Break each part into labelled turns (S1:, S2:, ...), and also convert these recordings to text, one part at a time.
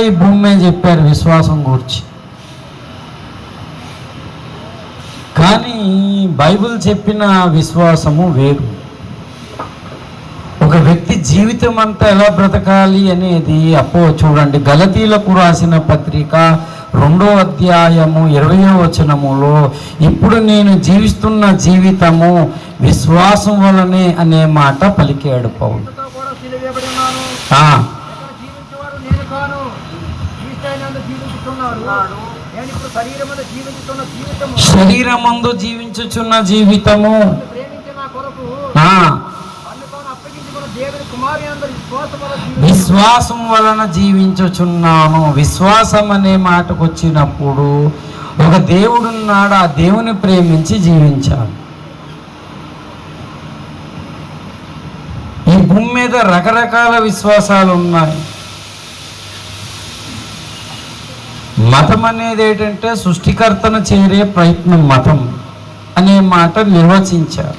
S1: ఈ భూమి మీద చెప్పారు విశ్వాసం గురించి. కానీ బైబిల్ చెప్పిన విశ్వాసము వేరు. ఒక వ్యక్తి జీవితం అంతా ఎలా బ్రతకాలి అనేది అప్పో చూడండి గలతీలకు రాసిన పత్రిక రెండో అధ్యాయము ఇరవయో వచనములో ఇప్పుడు నేను జీవిస్తున్న జీవితము విశ్వాసం వలనే అనే మాట పలికాడు పౌలు
S2: తో కూడా సిలువేయబడి ఉన్నాను
S1: ఆ,
S2: ఇక్కడ జీవించేవాడు నేను కాను క్రీస్తైనందు జీవించుతున్నాడు నేను ఇప్పుడు శరీరం మీద జీవించుతున్న జీవితము
S1: శరీరమందు జీవించుచున్న జీవితము.
S2: విశ్వాసం
S1: వలన జీవించుచున్నాను. విశ్వాసం అనే మాటకు వచ్చినప్పుడు ఒక దేవుడున్నాడు ఆ దేవుని ప్రేమించి జీవించాలి ఈ భూమి మీద రకరకాల విశ్వాసాలు ఉన్నాయి. మతం అనేది ఏంటంటే సృష్టికర్తను చేరే ప్రయత్నం మతం అనే మాట నిర్వచించారు.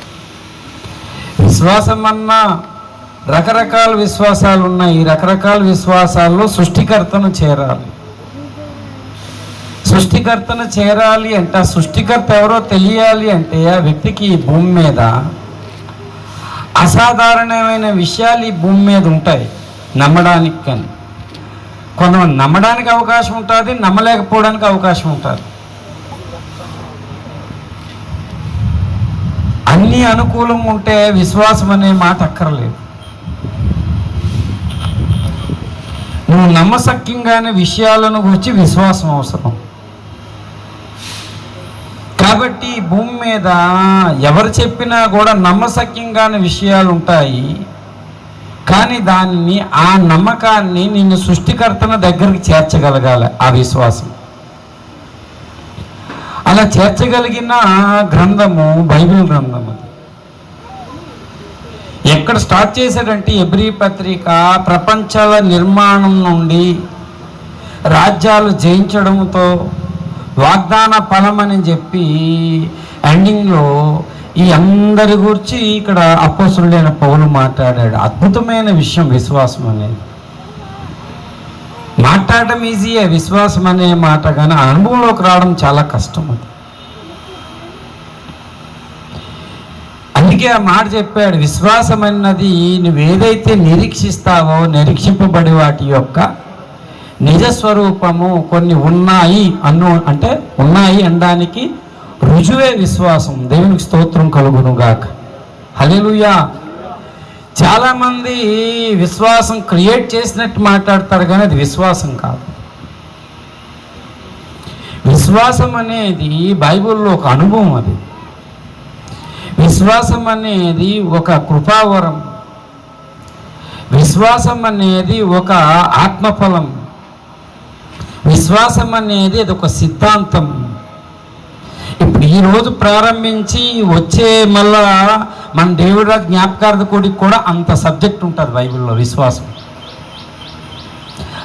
S1: విశ్వాసం అన్నా రకరకాల విశ్వాసాలు ఉన్నాయి. ఈ రకరకాల విశ్వాసాల్లో సృష్టికర్తను చేరాలి. సృష్టికర్తను చేరాలి అంటే ఆ సృష్టికర్త ఎవరో తెలియాలి అంటే ఆ వ్యక్తికి ఈ భూమి మీద అసాధారణమైన విషయాలు ఈ భూమి మీద ఉంటాయి. నమ్మడానికి కానీ కొంతమంది నమ్మడానికి అవకాశం ఉంటుంది నమ్మలేకపోవడానికి అవకాశం ఉంటుంది. అన్ని అనుకూలం ఉంటే విశ్వాసం అనే మాట అక్కర్లేదు. నువ్వు నమ్మసక్యంగానే విషయాలను గురించి విశ్వాసం అవసరం. కాబట్టి భూమి మీద ఎవరు చెప్పినా కూడా నమ్మసక్యంగానే విషయాలు ఉంటాయి. కానీ దాన్ని ఆ నమ్మకాన్ని నిన్ను సృష్టికర్తన దగ్గరికి చేర్చగలగాలి ఆ విశ్వాసం. అలా చేర్చగలిగిన గ్రంథము బైబిల్ గ్రంథం అది ఎక్కడ స్టార్ట్ చేశాడంటే ఎబ్రి పత్రిక ప్రపంచాల నిర్మాణం నుండి రాజ్యాలు జయించడంతో వాగ్దాన ఫలం అని చెప్పి ఎండింగ్లో ఈ అందరి గురించి ఇక్కడ అపోసుడైన పౌలు మాట్లాడాడు. అద్భుతమైన విషయం విశ్వాసం అనేది. మాట్లాడటం ఈజీయే విశ్వాసం అనే మాట కానీ అనుభవంలోకి రావడం చాలా కష్టం అది. అందుకే ఆ మాట చెప్పాడు విశ్వాసం అన్నది నువ్వు ఏదైతే నిరీక్షిస్తావో నిరీక్షింపబడి వాటి యొక్క నిజ స్వరూపము కొన్ని ఉన్నాయి అన్ను అంటే ఉన్నాయి అనడానికి రుజువే విశ్వాసం. దేవునికి స్తోత్రం కలుగును గాక. హలేలుయా చాలామంది విశ్వాసం క్రియేట్ చేసినట్టు మాట్లాడతారు కానీ అది విశ్వాసం కాదు. విశ్వాసం అనేది బైబిల్లో ఒక అనుభవం అది. విశ్వాసం అనేది ఒక కృపావరం. విశ్వాసం అనేది ఒక ఆత్మఫలం. విశ్వాసం అనేది అది ఒక సిద్ధాంతం. ఇప్పుడు ఈరోజు ప్రారంభించి వచ్చే మళ్ళా మన దేవుడు జ్ఞాపకార్థ కూడికి కూడా అంత సబ్జెక్ట్ ఉంటుంది బైబిల్లో విశ్వాసం.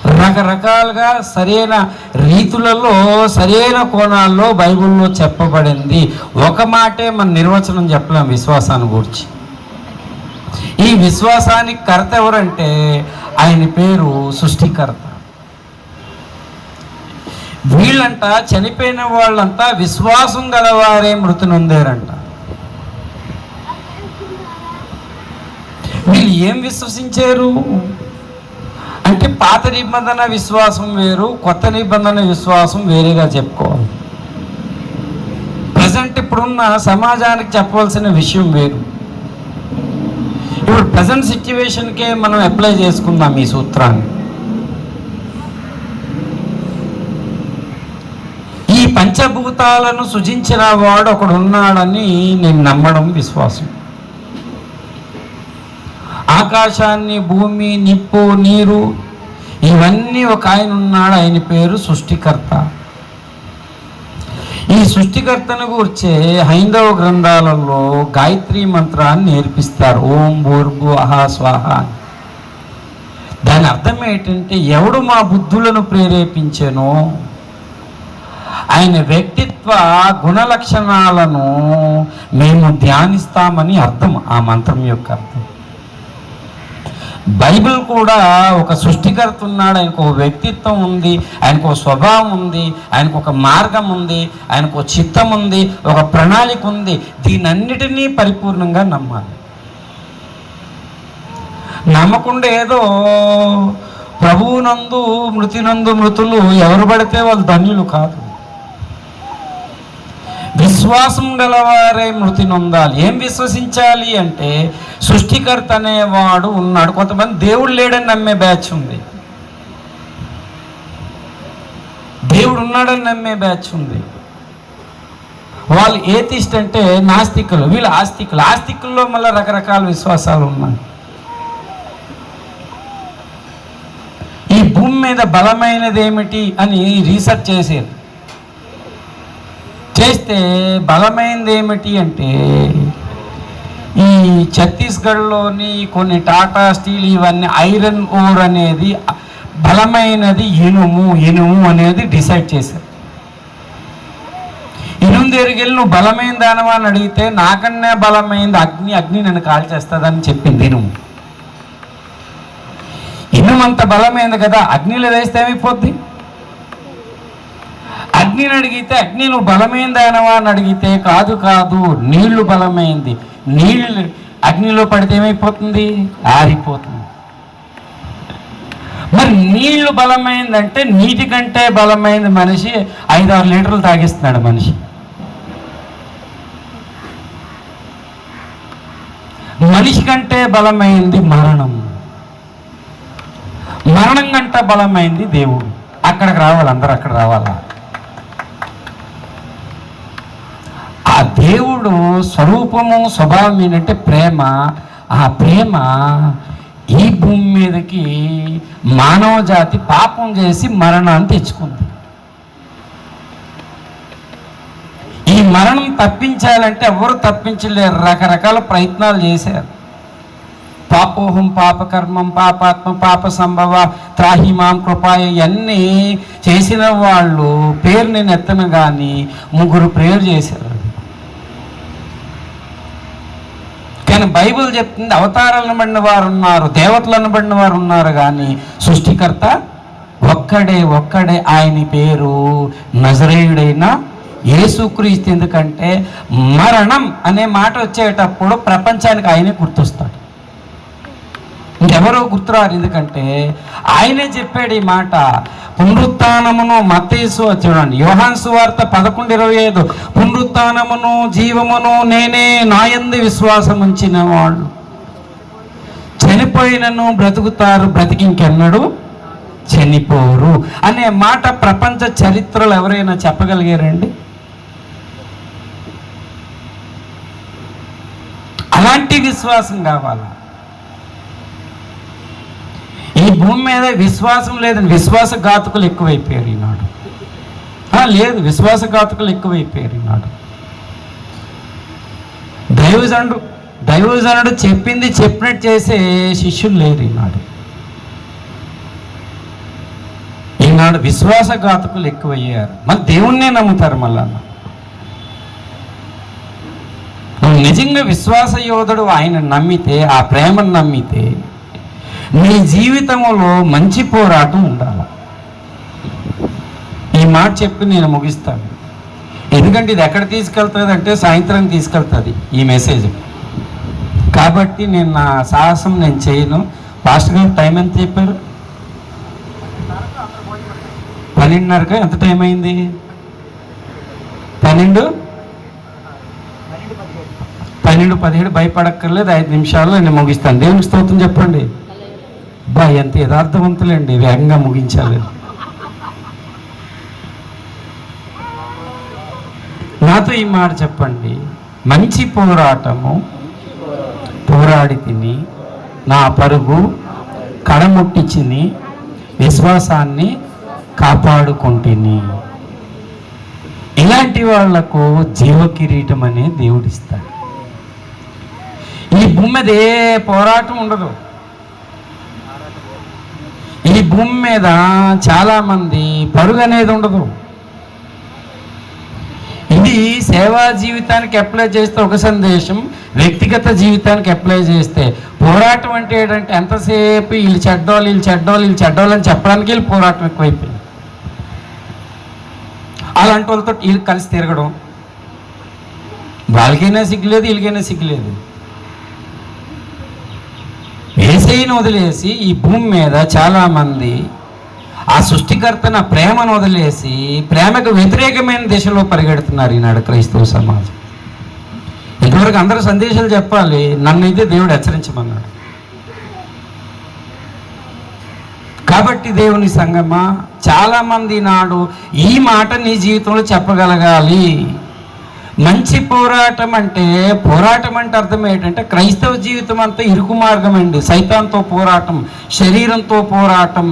S1: రకరకాలుగా సరైన రీతులలో సరైన కోణాల్లో బైబిల్లో చెప్పబడింది. ఒక మాటే మన నిర్వచనం చెప్పలేం విశ్వాసాన్ని గురించి. ఈ విశ్వాసానికి కర్త ఎవరంటే ఆయన పేరు సృష్టికర్త. వీళ్ళంట చనిపోయిన వాళ్ళంతా విశ్వాసం గలవారే మృతి నొందారంట వీళ్ళు ఏం విశ్వసించారు? అంటే పాత నిబంధన విశ్వాసం వేరు కొత్త నిబంధన విశ్వాసం వేరేగా చెప్పుకోవాలి. ప్రజెంట్ ఇప్పుడున్న సమాజానికి చెప్పవలసిన విషయం వేరు. ఇప్పుడు ప్రజెంట్ సిచ్యువేషన్కే మనం అప్లై చేసుకుందాం ఈ సూత్రాన్ని. పంచభూతాలను సృజించిన వాడు ఒకడు ఉన్నాడని నేను నమ్మడం విశ్వాసం. ఆకాశాన్ని భూమి నిప్పు నీరు ఇవన్నీ ఒక ఆయన ఉన్నాడు ఆయన పేరు సృష్టికర్త. ఈ సృష్టికర్తను గురించే హైందవ గ్రంథాలలో గాయత్రి మంత్రాన్ని నేర్పిస్తారు. ఓం భూర్భు అహా స్వాహ అని. దాని అర్థం ఏంటంటే ఎవడు మా బుద్ధులను ప్రేరేపించానో ఆయన వ్యక్తిత్వ గుణ లక్షణాలను మేము ధ్యానిస్తామని అర్థం ఆ మంత్రం యొక్క అర్థం. బైబిల్ కూడా ఒక సృష్టికర్త ఉన్నాడు ఆయనకు ఒక వ్యక్తిత్వం ఉంది ఆయనకు ఒక స్వభావం ఉంది ఆయనకు ఒక మార్గం ఉంది ఆయనకు ఒక చిత్తం ఉంది ఒక ప్రణాళిక ఉంది. దీనన్నిటినీ పరిపూర్ణంగా నమ్మాలి. నమ్మకుండా ఏదో ప్రభువునందు మృతినందు మృతులు ఎవరు పడితే వాళ్ళు ధన్యులు కాదు. విశ్వాసం గలవారే మృతి నొందాలి. ఏం విశ్వసించాలి అంటే సృష్టికర్త అనేవాడు ఉన్నాడు. కొంతమంది దేవుడు లేడని నమ్మే బ్యాచ్ ఉంది. దేవుడు ఉన్నాడని నమ్మే బ్యాచ్ ఉంది. వాళ్ళు ఏతిస్ట్ అంటే నాస్తికులు. వీళ్ళు ఆస్తికులు. ఆస్తికుల్లో మళ్ళీ రకరకాల విశ్వాసాలు ఉన్నాయి. ఈ భూమి మీద బలమైనది ఏమిటి అని రీసెర్చ్ చేసేది. అయితే బలమైనది ఏమిటి అంటే ఈ ఛత్తీస్గఢ్లోని కొన్ని టాటా స్టీల్ ఇవన్నీ ఐరన్ ఓర్ అనేది బలమైనది ఇనుము ఇనుము అనేది డిసైడ్ చేశారు. ఇనుము దగ్గరికి వెళ్ళి నువ్వు బలమైన దానవా అని అడిగితే నాకన్నా బలమైంది అగ్ని అగ్ని నన్ను కాల్చేస్తుందని చెప్పింది ఇనుము. ఇనుము అంత బలమైంది కదా అగ్నిలో వేస్తే ఏమైపోద్ది అగ్నిని అడిగితే అగ్ని నువ్వు బలమైందనవా అని అడిగితే కాదు కాదు నీళ్ళు బలమైంది. నీళ్ళు అగ్నిలో పడితే ఏమైపోతుంది? ఆరిపోతుంది. మరి నీళ్ళు బలమైందంటే నీటి కంటే బలమైంది మనిషి ఐదు ఆరు లీటర్లు తాగిస్తున్నాడు మనిషి. మనిషి కంటే బలమైంది మరణం. మరణం కంటే బలమైంది దేవుడు. అక్కడికి రావాలి అందరూ అక్కడ రావాలా ఆ దేవుడు స్వరూపము స్వభావం ఏంటంటే ప్రేమ. ఆ ప్రేమ ఈ భూమి మీదకి మానవ జాతి పాపం చేసి మరణాన్ని తెచ్చుకుంది. ఈ మరణం తప్పించాలంటే ఎవరు తప్పించలేరు రకరకాల ప్రయత్నాలు చేశారు. పాపోహం పాపకర్మం పాపాత్మ పాప సంభవ త్రాహిమాం కృపాయ ఇవన్నీ చేసిన వాళ్ళు పేరు నేను ఎత్తను కానీ ముగ్గురు ప్రేయర్ చేశారు. కానీ బైబిల్ చెప్తుంది అవతారాలను పడిన వారు ఉన్నారు దేవతలను పడిన వారు ఉన్నారు కానీ సృష్టికర్త ఒక్కడే ఒక్కడే ఆయన పేరు నజరేయుడైన యేసుక్రీస్తు. ఎందుకంటే మరణం అనే మాట వచ్చేటప్పుడు ప్రపంచానికి ఆయనే గుర్తొస్తాడు. ఇంకెవరో గుర్తురారు ఎందుకంటే ఆయనే చెప్పాడు ఈ మాట. పునరుత్నమును మతేసు చూడండి. యోహాన్ సువార్త పదకొండు ఇరవై ఐదు. పునరుత్నమును జీవమును నేనే నాయంది విశ్వాసం ఉంచిన వాళ్ళు చనిపోయినను బ్రతుకుతారు బ్రతికి ఇంకెన్నడు చనిపోరు అనే మాట ప్రపంచ చరిత్రలు ఎవరైనా చెప్పగలిగారండి? అలాంటి విశ్వాసం కావాలా ఈ భూమి మీద విశ్వాసం లేదని విశ్వాసఘాతకులు ఎక్కువైపోయారు ఈనాడు. లేదు విశ్వాసఘాతకులు ఎక్కువైపోయారు ఈనాడు. దైవజనుడు దైవజనుడు చెప్పింది చెప్పినట్టు చేసే శిష్యులు లేరు ఈనాడు. ఈనాడు విశ్వాసఘాతకులు ఎక్కువయ్యారు. మళ్ళీ దేవుణ్ణే నమ్ముతారు మళ్ళా? నిజంగా విశ్వాస యోధుడు ఆయన నమ్మితే ఆ ప్రేమను నమ్మితే నీ జీవితంలో మంచి పోరాటం ఉండాలి. ఈ మాట చెప్పి నేను ముగిస్తాను. ఎందుకంటే ఇది ఎక్కడ తీసుకెళ్తుంది అంటే సాయంత్రం తీసుకెళ్తుంది ఈ మెసేజ్ కాబట్టి నేను నా సాహసం నేను చేయను. పాస్టర్ గారు టైం ఎంత చెప్పారు? పన్నెండున్నరకు? ఎంత టైం అయింది? పన్నెండు? పన్నెండు పదిహేడు భయపడక్కర్లేదు. ఐదు నిమిషాల్లో నేను ముగిస్తాను. దేవునికి స్తోత్రం చెప్పండి. బా ఎంత యథార్థవంతులండి వేగంగా ముగించాలి నాతో ఈ మాట చెప్పండి. మంచి పోరాటము పోరాడి తిని నా పరుగు కడముట్టించిని విశ్వాసాన్ని కాపాడుకుంటుని. ఇలాంటి వాళ్ళకు జీవ కిరీటం అనే దేవుడిస్తాడు. ఈ భూమి మీద ఏ పోరాటం ఉండదు. భూమి మీద చాలామంది పరుగు అనేది ఉండదు. ఇది ఇది సేవా జీవితానికి అప్లై చేస్తే ఒక సందేశం వ్యక్తిగత జీవితానికి అప్లై చేస్తే పోరాటం అంటే ఏంటంటే ఎంతసేపు వీళ్ళు చెడ్డోళ్ళు వీళ్ళు చెడ్డోళ్ళు వీళ్ళు చెడ్డోళ్ళు అని చెప్పడానికి వీళ్ళు పోరాటం ఎక్కువైపోయింది. అలాంటి వాళ్ళతో వీళ్ళు కలిసి తిరగడం. వాళ్ళకైనా సిగ్గులేదు వీళ్ళకైనా సిగ్గులేదు. ఏసైని వదిలేసి ఈ భూమి మీద చాలామంది ఆ సృష్టికర్తన ప్రేమను వదిలేసి ప్రేమకు వ్యతిరేకమైన దిశలో పరిగెడుతున్నారు ఈనాడు క్రైస్తవ సమాజం. ఇంతవరకు అందరూ సందేశాలు చెప్పాలి నన్ను అయితే దేవుడు హెచ్చరించమన్నాడు. కాబట్టి దేవుని సంగమా చాలామంది నాడు ఈ మాట నీ జీవితంలో చెప్పగలగాలి. మంచి పోరాటం అంటే పోరాటం అంటే అర్థం ఏంటంటే క్రైస్తవ జీవితం అంతా ఇరుకు మార్గం అండి. సైతాంతో పోరాటం శరీరంతో పోరాటం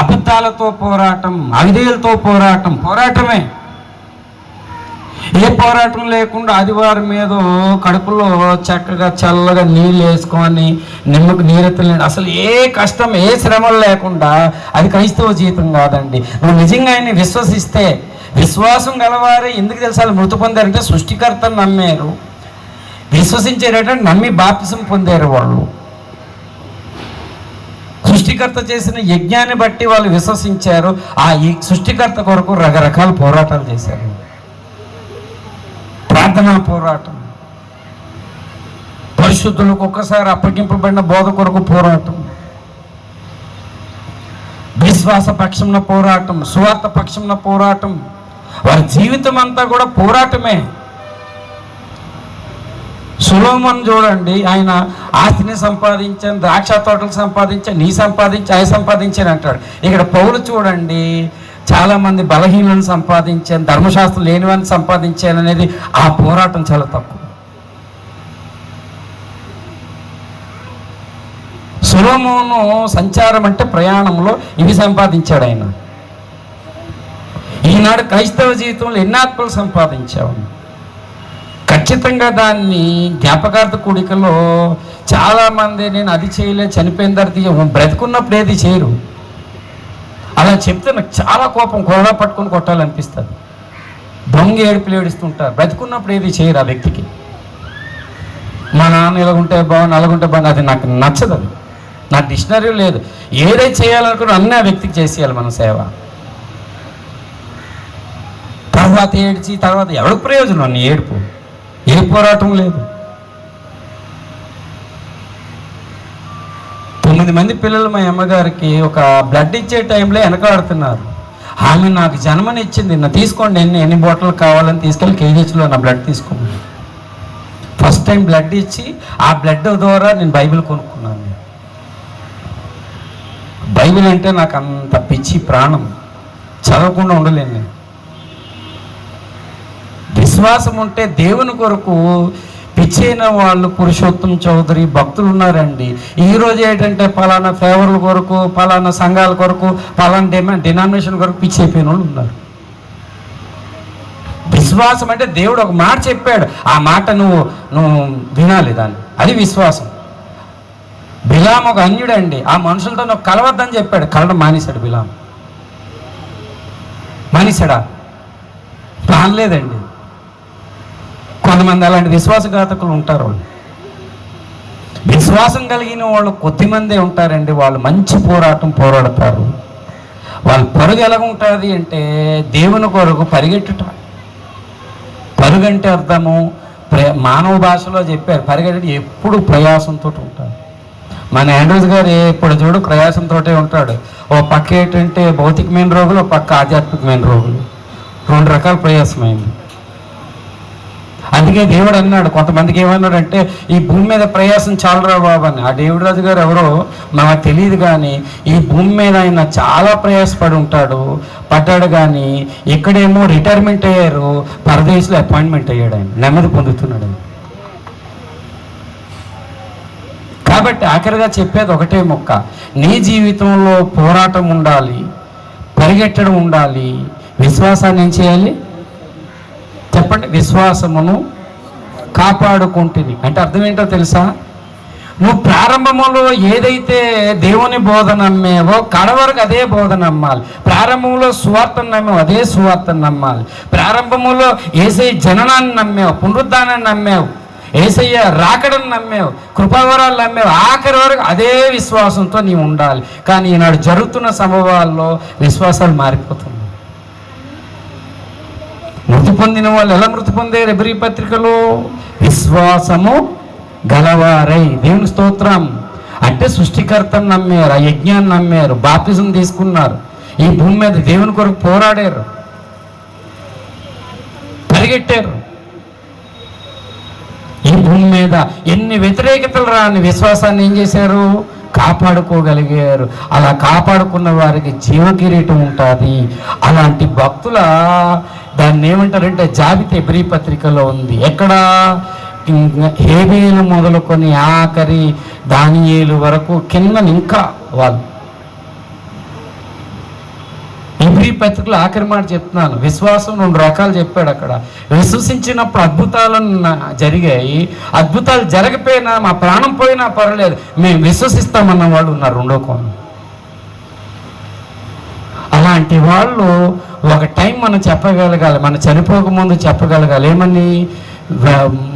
S1: అబద్ధాలతో పోరాటం అవిధేయులతో పోరాటం పోరాటమే. ఏ పోరాటం లేకుండా ఆదివారం మీద కడుపులో చక్కగా చల్లగా నీళ్ళు వేసుకొని నిమ్మకు నీరెత్తలేండి అసలు ఏ కష్టం ఏ శ్రమలు లేకుండా అది క్రైస్తవ జీవితం కాదండి. నువ్వు నిజంగా ఆయన్ని విశ్వసిస్తే విశ్వాసం గలవారే ఎందుకు తెలుసా మృతి పొందారంటే సృష్టికర్తను నమ్మారు. విశ్వసించారంటే నమ్మి బాప్తిసం పొందారు వాళ్ళు. సృష్టికర్త చేసిన యజ్ఞాన్ని బట్టి వాళ్ళు విశ్వసించారు. ఆ సృష్టికర్త కొరకు రకరకాల పోరాటాలు చేశారు. ప్రార్థనా పోరాటం. పరిశుద్ధులకు ఒక్కసారి అప్పగింపబడిన బోధ కొరకు పోరాటం. విశ్వాస పక్షంన పోరాటం సువార్త పక్షంన పోరాటం. వారి జీవితం అంతా కూడా పోరాటమే. సులోమన్ చూడండి ఆయన ఆస్తిని సంపాదించాను ద్రాక్ష తోటలు సంపాదించాను నీ సంపాదించి అవి సంపాదించాను అంటాడు. ఇక్కడ పౌలు చూడండి చాలామంది బలహీనలను సంపాదించాను ధర్మశాస్త్రం లేనివని సంపాదించాను అనేది ఆ పోరాటం చాలా తక్కువ సులోమోను సంచారం అంటే ప్రయాణంలో ఇవి సంపాదించాడు ఆయన. ఈనాడు క్రైస్తవ జీవితంలో ఎన్ని ఆత్మలు సంపాదించావు? ఖచ్చితంగా దాన్ని జ్ఞాపకార్థ కూడికలో చాలామంది నేను అది చేయలే చనిపోయిన తర్వాత బ్రతుకున్నప్పుడు ఏది చేయరు. అలా చెప్తే నాకు చాలా కోపం కొరడా పట్టుకొని కొట్టాలనిపిస్తుంది. దొంగ ఏడుపులు ఏడుస్తుంటారు. బ్రతుకున్నప్పుడు ఏది చేయరు ఆ వ్యక్తికి. మా నాన్న ఇలాగుంటే బాగుంది అలాగుంటే బాగుంది అది నాకు నచ్చదు అది. నా డిక్షనరీ లేదు. ఏదైతే చేయాలనుకున్నా అన్నీ ఆ వ్యక్తికి చేసేయాలి మన సేవ. తర్వాత ఏడ్చి తర్వాత ఎవరికి ప్రయోజనం? నీ ఏడుపు. ఏ పోరాటం లేదు. తొమ్మిది మంది పిల్లలు మా అమ్మగారికి ఒక బ్లడ్ ఇచ్చే టైంలో వెనకాడుతున్నారు. ఆమె నాకు జన్మనిచ్చింది నా తీసుకోండి ఎన్ని ఎన్ని బాటిల్ కావాలని తీసుకెళ్ళి కేజీహెచ్లో నా బ్లడ్ తీసుకోండి ఫస్ట్ టైం బ్లడ్ ఇచ్చి ఆ బ్లడ్ ద్వారా నేను బైబిల్ కొనుక్కున్నాను. బైబిల్ అంటే నాకు అంత పిచ్చి ప్రాణం. చదవకుండా ఉండలేను నేను. విశ్వాసం ఉంటే దేవుని కొరకు పిచ్చైన వాళ్ళు పురుషోత్తం చౌదరి భక్తులు ఉన్నారండి ఈ రోజు ఏంటంటే పలానా ఫేవర్ల కొరకు పలానా సంఘాల కొరకు పలానా డిమా డినామినేషన్ కొరకు పిచ్చి అయిపోయిన వాళ్ళు ఉన్నారు. విశ్వాసం అంటే దేవుడు ఒక మాట చెప్పాడు. ఆ మాట నువ్వు నువ్వు వినాలి దాన్ని. అది విశ్వాసం. బిలాం ఒక అన్యుడండి. ఆ మనుషులతో నువ్వు కలవద్దని చెప్పాడు. కలడం మానేశాడు బిలాం మానేశాడా? మానలేదండి కొంతమంది అలాంటి విశ్వాసఘాతకులు ఉంటారు వాళ్ళు. విశ్వాసం కలిగిన వాళ్ళు కొద్దిమందే ఉంటారండి. వాళ్ళు మంచి పోరాటం పోరాడతారు. వాళ్ళ పరుగు ఎలా ఉంటుంది అంటే దేవుని కొరకు పరిగెట్టుట. పరుగు అంటే అర్థము మానవ భాషలో చెప్పారు పరిగెట్టి ఎప్పుడు ప్రయాసంతో ఉంటారు. మన ఆండ్రూస్ గారు ఇప్పుడు చూడు ప్రయాసంతో ఉంటాడు. ఓ పక్క ఏంటంటే భౌతికమైన రోగులు ఓ పక్క ఆధ్యాత్మికమైన రోగులు. రెండు రకాల ప్రయాసమైంది. అందుకే దేవుడు అన్నాడు కొంతమందికి ఏమన్నాడంటే ఈ భూమి మీద ప్రయాసం చాలరా బాబు అని. ఆ దేవుడు రాజు గారు ఎవరో నాకు తెలియదు కానీ ఈ భూమి మీద ఆయన చాలా ప్రయాసపడి ఉంటాడు పడ్డాడు కానీ ఇక్కడేమో రిటైర్మెంట్ అయ్యారు పరదేశంలో అపాయింట్మెంట్ అయ్యాడు ఆయన నెమ్మది పొందుతున్నాడు కాబట్టి ఆఖరిగా చెప్పేది ఒకటే మొక్క. నీ జీవితంలో పోరాటం ఉండాలి పరిగెట్టడం ఉండాలి విశ్వాసాన్ని ఏం చేయాలి? చెప్పండి విశ్వాసమును కాపాడుకుంటుంది అంటే అర్థం ఏంటో తెలుసా? నువ్వు ప్రారంభంలో ఏదైతే దేవుని బోధ నమ్మేవో కడవరకు అదే బోధ నమ్మాలి. ప్రారంభంలో సువార్తను నమ్మేవో అదే సువార్తను నమ్మాలి. ప్రారంభంలో ఏసై జననాన్ని నమ్మేవు పునరుద్ధానాన్ని నమ్మేవు ఏసయ్య రాకడని నమ్మేవు కృపావరాలు నమ్మేవు ఆఖరి వరకు అదే విశ్వాసంతో నీవు ఉండాలి. కానీ ఈనాడు జరుగుతున్న సంభవాల్లో విశ్వాసాలు మారిపోతున్నాయి. మృతి పొందిన వాళ్ళు ఎలా మృతి పొందారు? ఎబ్రి పత్రికలో? విశ్వాసము గలవారై. దేవుని స్తోత్రం. అంటే సృష్టికర్తను నమ్మారు ఆ యజ్ఞాన్ని నమ్మారు బాప్తిజం తీసుకున్నారు. ఈ భూమి మీద దేవుని కొరకు పోరాడారు. పరిగెట్టారు. ఈ భూమి మీద ఎన్ని వ్యతిరేకతలు రాని విశ్వాసాన్ని ఏం చేశారు? కాపాడుకోగలిగారు. అలా కాపాడుకున్న వారికి జీవకిరీటం ఉంటుంది. అలాంటి భక్తుల దాన్ని ఏమంటారంటే జాబితా ఎబ్రి పత్రికలో ఉంది. ఎక్కడ? హేబేలు మొదలుకొని ఆఖరి దానియేలు వరకు కింద ఇంకా వాళ్ళు ఎబ్రి పత్రికలో ఆఖరి మాట చెప్తున్నాను. విశ్వాసం రెండు రకాలు చెప్పాడు అక్కడ. విశ్వసించినప్పుడు అద్భుతాలు జరిగాయి. అద్భుతాలు జరగపోయినా మా ప్రాణం పోయినా పర్వాలేదు. మేము విశ్వసిస్తామన్న వాళ్ళు ఉన్నారు రెండో కోణం. అలాంటి వాళ్ళు ఒక టైం మనం చెప్పగలగాలి. మనం చనిపోకముందు చెప్పగలగాలి. ఏమని?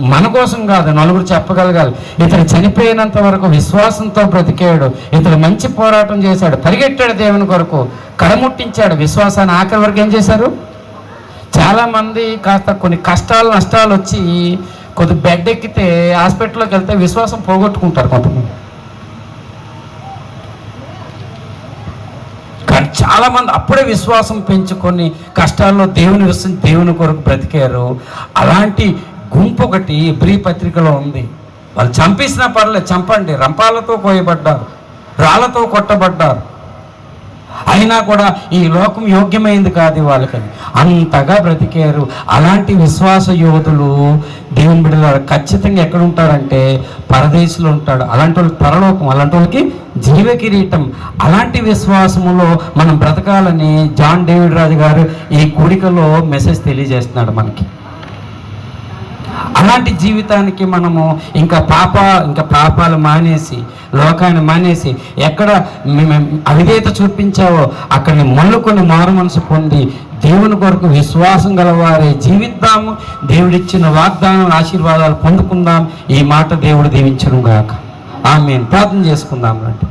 S1: మన కోసం కాదు నలుగురు చెప్పగలగాలి. ఇతను చనిపోయినంత వరకు విశ్వాసంతో బ్రతికాడు. ఇతను మంచి పోరాటం చేశాడు. పరిగెట్టాడు దేవుని కొరకు. కడముట్టించాడు. విశ్వాసాన్ని ఆఖరి వరకు ఏం చేశారు? చాలామంది కాస్త కొన్ని కష్టాలు నష్టాలు వచ్చి కొద్ది బెడ్ ఎక్కితే హాస్పిటల్లోకి వెళ్తే విశ్వాసం పోగొట్టుకుంటారు కొంతమంది. కానీ చాలామంది అప్పుడే విశ్వాసం పెంచుకొని కష్టాల్లో దేవుని విశ్వం దేవుని కొరకు బ్రతికారు. అలాంటి గుంపు ఒకటి బ్రీ పత్రికలో ఉంది. వాళ్ళు చంపేసినా పర్లేదు చంపండి. రంపాలతో కోయబడ్డారు రాళ్ళతో కొట్టబడ్డారు. అయినా కూడా ఈ లోకం యోగ్యమైంది కాదు వాళ్ళకని అంతగా బ్రతికారు. అలాంటి విశ్వాస యోధులు దేవుని బిడ్డల ఖచ్చితంగా ఎక్కడ ఉంటారంటే పరదేశంలో ఉంటాడు. అలాంటి వాళ్ళు పరలోకం అలాంటి వాళ్ళకి జీవ కిరీటం. అలాంటి విశ్వాసములో మనం బ్రతకాలని జాన్ డేవిడ్ రాజు గారు ఈ కూడికలో మెసేజ్ తెలియజేస్తున్నాడు మనకి. అలాంటి జీవితానికి మనము ఇంకా పాప ఇంకా పాపాలు మానేసి లోకాన్ని మానేసి ఎక్కడ మేము అవిధేయత చూపించావో అక్కడిని మళ్ళుకొని మారు మనసు పొంది దేవుని కొరకు విశ్వాసం గలవారే జీవిద్దాము. దేవుడిచ్చిన వాగ్దానం ఆశీర్వాదాలు పొందుకుందాం. ఈ మాట దేవుడు దీవించను గాక ఆమె ప్రార్థన చేసుకుందాం అంటే